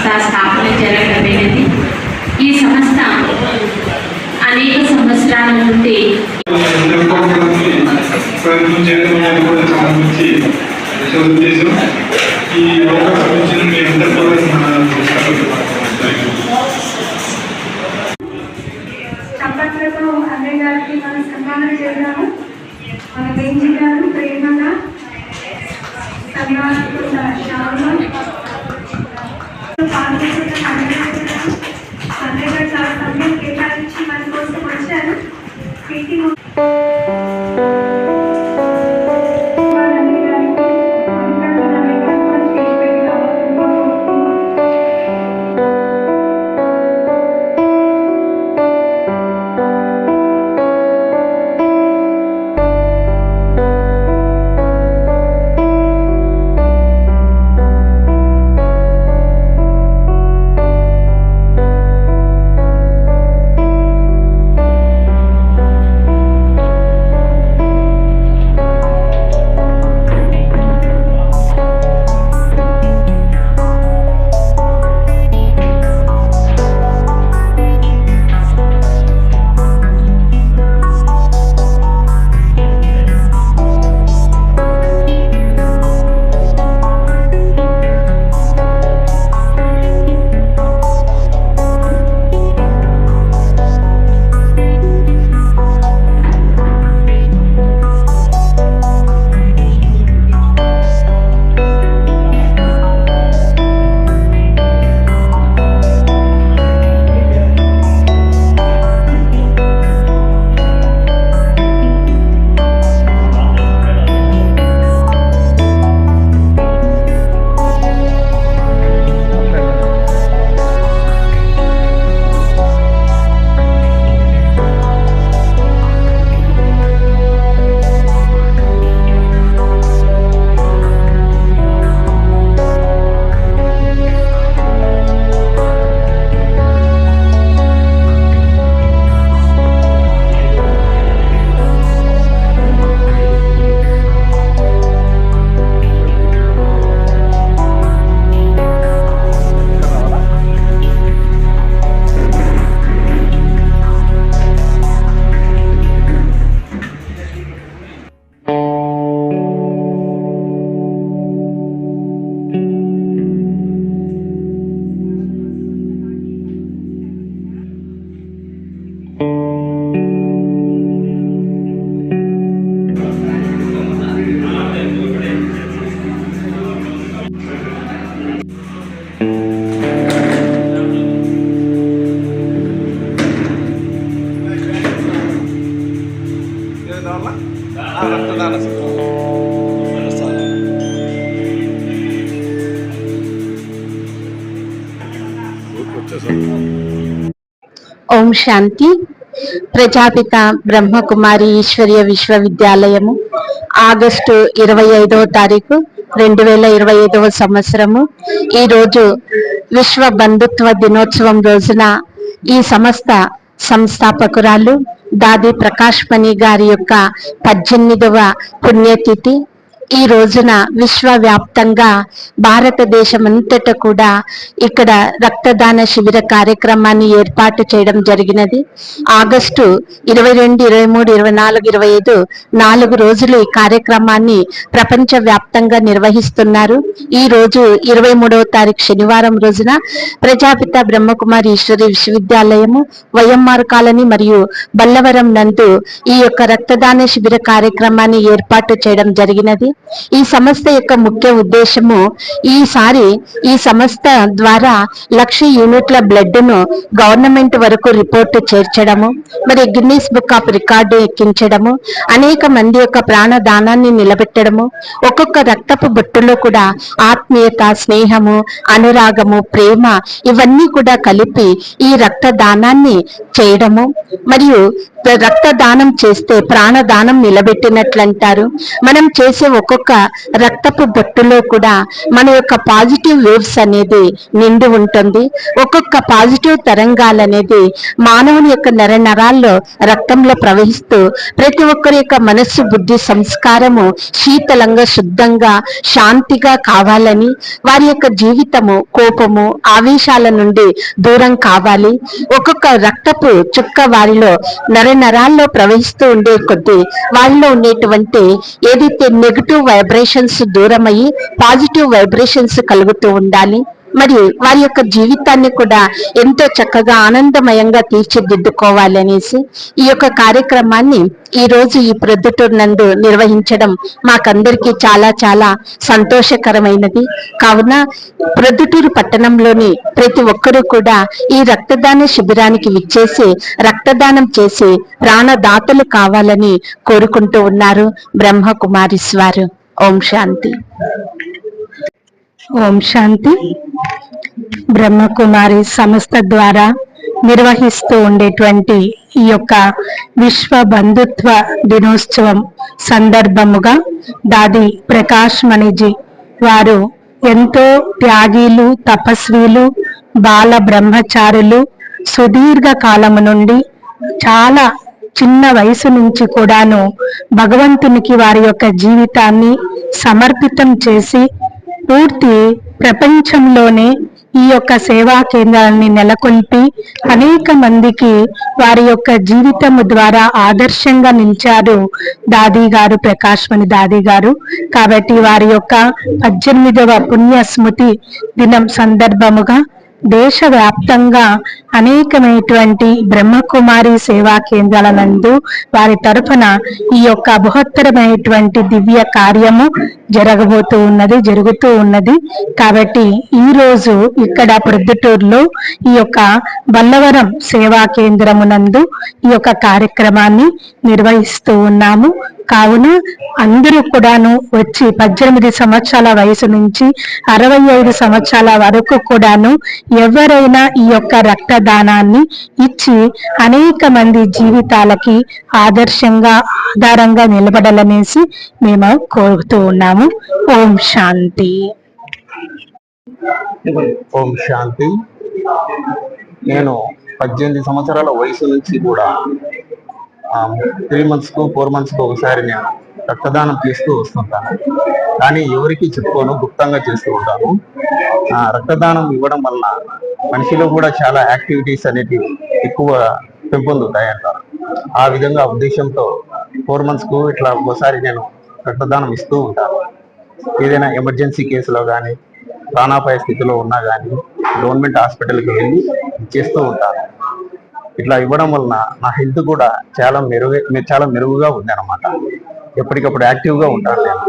సంస్థ స్థాపన జరగబడినది ఈ సంస్థ అనేక సంవత్సరాల నుండి పాల్గొన్న అన్నయ్య గారు చాలా సమయం కేటాయించి మన కోసం వచ్చారు. పీటీ ఓం శాంతి. ప్రజాపిత బ్రహ్మకుమారి ఈశ్వర్య విశ్వవిద్యాలయము ఆగస్టు ఇరవై ఐదవ తారీఖు రెండు వేల ఇరవై ఐదవ సంవత్సరము. ఈరోజు విశ్వ బంధుత్వ దినోత్సవం రోజున ఈ సంస్థ సంస్థాపకురాలు దాది ప్రకాష్ మణి గారి యొక్క పద్దెనిమిదవ పుణ్యతిథి ఈ రోజున విశ్వవ్యాప్తంగా భారతదేశం అంతటా కూడా ఇక్కడ రక్తదాన శిబిర కార్యక్రమాన్ని ఏర్పాటు చేయడం జరిగినది. ఆగస్టు ఇరవై రెండు ఇరవై మూడు ఇరవై నాలుగు ఇరవై ఐదు నాలుగు రోజులు ఈ కార్యక్రమాన్ని ప్రపంచ వ్యాప్తంగా నిర్వహిస్తున్నారు. ఈ రోజు ఇరవై మూడవ తారీఖు శనివారం రోజున ప్రజాపిత బ్రహ్మకుమారి ఈశ్వరి విశ్వవిద్యాలయము వైఎంఆర్ కాలనీ మరియు బల్లవరం నందు ఈ యొక్క రక్తదాన శిబిర కార్యక్రమాన్ని ఏర్పాటు చేయడం జరిగినది. ఈ సంస్థ యొక్క ముఖ్య ఉద్దేశము ఈసారి ఈ సంస్థ ద్వారా లక్ష యూనిట్ల బ్లడ్ను గవర్నమెంట్ వరకు రిపోర్టు చేర్చడము మరి గిన్నీస్ బుక్ ఆఫ్ రికార్డు ఎక్కించడము అనేక మంది యొక్క ప్రాణదానాన్ని నిలబెట్టడము ఒక్కొక్క రక్తపు బొట్టులో కూడా ఆత్మీయత స్నేహము అనురాగము ప్రేమ ఇవన్నీ కూడా కలిపి ఈ రక్తదానాన్ని చేయడము మరియు రక్తదానం చేస్తే ప్రాణదానం నిలబెట్టినట్లు అంటారు మనం చేసే ఒక ఒక్కొక్క రక్తపు బొట్టులో కూడా మన యొక్క పాజిటివ్ వేవ్స్ అనేది నిండి ఉంటుంది. ఒక్కొక్క పాజిటివ్ తరంగాలు అనేది మానవుని యొక్క నర నరాల్లో రక్తంలో ప్రవహిస్తూ ప్రతి ఒక్కరి యొక్క మనస్సు బుద్ధి సంస్కారము శీతలంగా శుద్ధంగా శాంతిగా కావాలని వారి యొక్క జీవితము కోపము ఆవేశాల నుండి దూరం కావాలి. ఒక్కొక్క రక్తపు చుక్క వారిలో నర నరాల్లో ప్రవహిస్తూ ఉండే కొద్దీ వారిలో ఉండేటువంటి ఏదైతే నెగిటివ్ వైబ్రేషన్స్ దూరమయ్యి పాజిటివ్ వైబ్రేషన్స్ కలుగుతూ ఉండాలి. మరి వారి యొక్క జీవితాన్ని కూడా ఎంతో చక్కగా ఆనందమయంగా తీర్చిదిద్దుకోవాలి అనేసి ఈ యొక్క కార్యక్రమాన్ని ఈ రోజు ఈ ప్రొద్దుటూరు నందు నిర్వహించడం మాకందరికీ చాలా చాలా సంతోషకరమైనది. కావున ప్రొద్దుటూరు పట్టణంలోని ప్రతి ఒక్కరూ కూడా ఈ రక్తదాన శిబిరానికి విచ్చేసి రక్తదానం చేసి ప్రాణదాతలు కావాలని కోరుకుంటూ ఉన్నారు బ్రహ్మకుమారిస్వారు ఓం శాంతి. ఓం శాంతి. బ్రహ్మకుమారి సంస్థ ద్వారా నిర్వహిస్తూ ఉండేటువంటి ఈ యొక్క విశ్వ బంధుత్వ దినోత్సవం సందర్భముగా దాది ప్రకాష్ మణిజీ వారు ఎంతో త్యాగీలు తపస్వీలు బాల బ్రహ్మచారులు సుదీర్ఘ కాలము నుండి చాలా చిన్న వయసు నుంచి కూడాను భగవంతునికి వారి యొక్క జీవితాన్ని సమర్పితం చేసి పూర్తి ప్రపంచంలోనే ఈ యొక్క సేవా కేంద్రాన్ని నెలకొల్పి అనేక మందికి వారి యొక్క జీవితము ద్వారా ఆదర్శంగా నిలిచారు దాది గారు ప్రకాశ్మణి దాది గారు. కాబట్టి వారి యొక్క పద్దెనిమిదవ పుణ్య స్మృతి దినం సందర్భముగా దేశవ్యాప్తంగా అనేకమైనటువంటి బ్రహ్మకుమారి సేవా కేంద్రాల నందు వారి తరఫున ఈ యొక్క బృహత్తరమైనటువంటి దివ్య కార్యము జరగబోతూ ఉన్నది జరుగుతూ ఉన్నది. కాబట్టి ఈ రోజు ఇక్కడ ప్రొద్దుటూరులో ఈ యొక్క బల్లవరం సేవా కేంద్రమునందు ఈ యొక్క కార్యక్రమాన్ని నిర్వహిస్తూ ఉన్నాము. కావున అందరూ కూడాను వచ్చి పద్దెనిమిది సంవత్సరాల వయసు నుంచి అరవై ఐదు సంవత్సరాల వరకు కూడాను ఎవరైనా ఈ యొక్క రక్తదానాన్ని ఇచ్చి అనేక మంది జీవితాలకి ఆదర్శంగా ఆధారంగా నిలబడాలనేసి మేము కోరుతూ ఉన్నాము. ఓం శాంతి. ఓం శాంతి. నేను పద్దెనిమిది సంవత్సరాల వయసు నుంచి కూడా త్రీ మంత్స్కు ఫోర్ మంత్స్కు ఒకసారి నేను రక్తదానం చేస్తూ వస్తుంటాను. కానీ ఎవరికి చెప్పుకోను గుప్తంగా చేస్తూ ఉంటాను. రక్తదానం ఇవ్వడం వలన మనిషిలో కూడా చాలా యాక్టివిటీస్ అనేటివి ఎక్కువ పెంపొందుతాయంటారు ఆ విధంగా ఉద్దేశంతో ఫోర్ మంత్స్కు ఇట్లా ఒకసారి నేను రక్తదానం ఇస్తూ ఉంటాను. ఏదైనా ఎమర్జెన్సీ కేసులో కానీ ప్రాణాపాయ స్థితిలో ఉన్నా కానీ గవర్నమెంట్ హాస్పిటల్కి వెళ్ళి చేస్తూ ఉంటాను. ఇట్లా ఇవ్వడం వలన నా హెల్త్ కూడా చాలా మెరుగు చాలా మెరుగుగా ఉంది అనమాట ఎప్పటికప్పుడు యాక్టివ్గా ఉంటాను నేను.